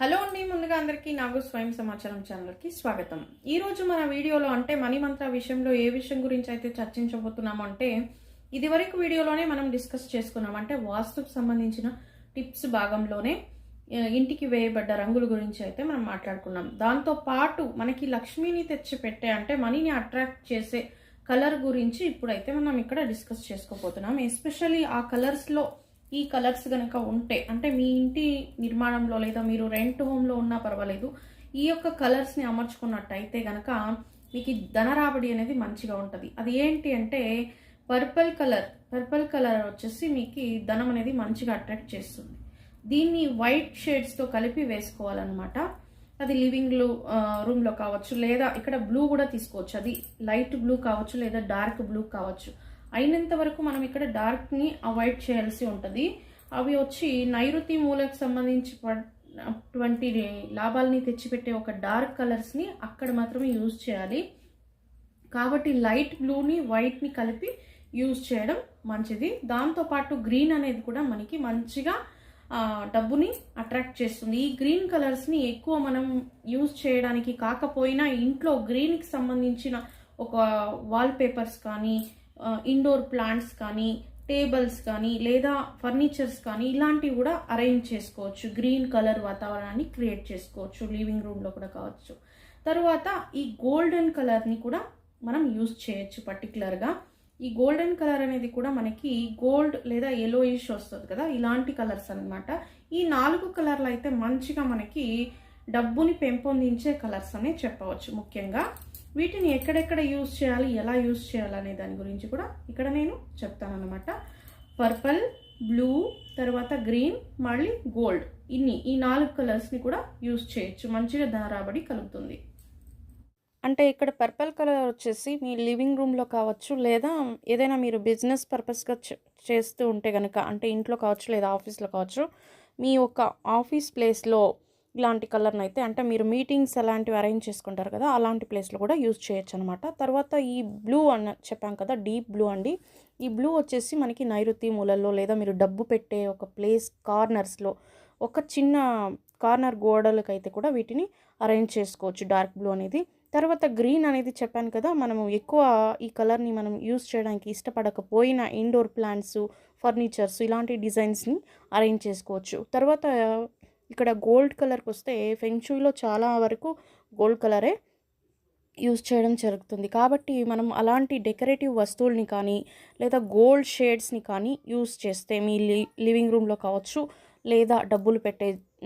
Hello అండి ముందుగా అందరికీ నాగు స్వయం సమాచారం ఛానల్కి స్వాగతం. ఈరోజు మన వీడియోలో అంటే మనీ మంత్ర విషయంలో ఏ విషయం గురించి అయితే చర్చించబోతున్నాము అంటే ఇదివరకు వీడియోలోనే మనం డిస్కస్ చేసుకున్నాం. అంటే వాస్తుకు సంబంధించిన టిప్స్ భాగంలోనే ఇంటికి వేయబడ్డ రంగుల గురించి అయితే మనం మాట్లాడుకున్నాం. దాంతో పాటు మనకి లక్ష్మిని తెచ్చి పెట్టే అంటే మనీని అట్రాక్ట్ చేసే కలర్ గురించి ఇప్పుడైతే మనం ఇక్కడ డిస్కస్ చేసుకోబోతున్నాం. ఎస్పెషల్లీ ఆ కలర్స్లో ఈ కలర్స్ కనుక ఉంటే అంటే మీ ఇంటి నిర్మాణంలో లేదా మీరు రెంట్ హోమ్లో ఉన్నా పర్వాలేదు ఈ యొక్క కలర్స్ని అమర్చుకున్నట్టయితే కనుక మీకు ధనరాబడి ధన రాబడి అనేది మంచిగా ఉంటుంది. అది ఏంటి అంటే పర్పుల్ కలర్ పర్పుల్ కలర్ వచ్చేసి మీకు ధనం అనేది మంచిగా అట్రాక్ట్ చేస్తుంది. దీన్ని వైట్ షేడ్స్తో కలిపి వేసుకోవాలన్నమాట. అది లివింగ్ రూమ్లో కావచ్చు లేదా ఇక్కడ బ్లూ కూడా తీసుకోవచ్చు. అది లైట్ బ్లూ కావచ్చు లేదా డార్క్ బ్లూ కావచ్చు. అయినంత వరకు మనం ఇక్కడ డార్క్ని అవాయిడ్ చేయాల్సి ఉంటుంది. అవి వచ్చి నైరుతి మూలకు సంబంధించి పడ్- అటువంటి లాభాలని తెచ్చిపెట్టే ఒక డార్క్ కలర్స్ని అక్కడ మాత్రమే యూజ్ చేయాలి. కాబట్టి లైట్ బ్లూని వైట్ని కలిపి యూజ్ చేయడం మంచిది. దాంతోపాటు గ్రీన్ అనేది కూడా మనకి మంచిగా డబ్బుని అట్రాక్ట్ చేస్తుంది. ఈ గ్రీన్ కలర్స్ని ఎక్కువ మనం యూజ్ చేయడానికి కాకపోయినా ఇంట్లో గ్రీన్కి సంబంధించిన ఒక వాల్ పేపర్స్ కానీ ఇండోర్ ప్లాంట్స్ కానీ టేబుల్స్ కానీ లేదా ఫర్నిచర్స్ కానీ ఇలాంటివి కూడా అరేంజ్ చేసుకోవచ్చు. గ్రీన్ కలర్ వాతావరణాన్ని క్రియేట్ చేసుకోవచ్చు. లివింగ్ రూమ్లో కూడా కావచ్చు. తర్వాత ఈ గోల్డెన్ కలర్ని కూడా మనం యూజ్ చేయొచ్చు పర్టికులర్గా ఈ గోల్డెన్ కలర్ అనేది కూడా మనకి గోల్డ్ లేదా ఎలోయిష్ వస్తుంది కదా ఇలాంటి కలర్స్ అన్నమాట. ఈ నాలుగు కలర్లు అయితే మంచిగా మనకి డబ్బుని పెంపొందించే కలర్స్ అనే చెప్పవచ్చు ముఖ్యంగా. వీటిని ఎక్కడెక్కడ యూజ్ చేయాలి ఎలా యూజ్ చేయాలి అనే దాని గురించి కూడా ఇక్కడ నేను చెప్తానమాట పర్పల్ బ్లూ తర్వాత గ్రీన్ మళ్ళీ గోల్డ్. ఇన్ని ఈ నాలుగు కలర్స్ని కూడా యూజ్ చేయొచ్చు. మంచిగా ధన రాబడి కలుగుతుంది. అంటే ఇక్కడ పర్పల్ కలర్ వచ్చేసి మీ లివింగ్ రూమ్లో కావచ్చు లేదా ఏదైనా మీరు బిజినెస్ పర్పస్గా చేస్తూ ఉంటే కనుక అంటే ఇంట్లో కావచ్చు లేదా ఆఫీస్లో కావచ్చు మీ యొక్క ఆఫీస్ ప్లేస్లో ఇలాంటి కలర్ని అయితే అంటే మీరు మీటింగ్స్ అలాంటివి అరేంజ్ చేసుకుంటారు కదా అలాంటి ప్లేస్లో కూడా యూజ్ చేయొచ్చు అనమాట తర్వాత ఈ బ్లూ అన్న చెప్పాం కదా డీప్ బ్లూ అండి. ఈ బ్లూ వచ్చేసి మనకి నైరుతి మూలల్లో లేదా మీరు డబ్బు పెట్టే ఒక ప్లేస్ కార్నర్స్లో ఒక చిన్న కార్నర్ గోడలకైతే కూడా వీటిని అరేంజ్ చేసుకోవచ్చు డార్క్ బ్లూ అనేది. తర్వాత గ్రీన్ అనేది చెప్పాను కదా మనము ఎక్కువ ఈ కలర్ని మనం యూస్ చేయడానికి ఇష్టపడకపోయిన ఇండోర్ ప్లాంట్స్ ఫర్నిచర్స్ ఇలాంటి డిజైన్స్ని అరేంజ్ చేసుకోవచ్చు. తర్వాత ఇక్కడ గోల్డ్ కలర్కి వస్తే ఫెంగ్షూలో చాలా వరకు గోల్డ్ కలరే యూజ్ చేయడం జరుగుతుంది. కాబట్టి మనం అలాంటి డెకరేటివ్ వస్తువుల్ని కానీ లేదా గోల్డ్ షేడ్స్ని కానీ యూజ్ చేస్తే మీ లివింగ్ రూమ్లో కావచ్చు లేదా డబ్బులు పెట్టే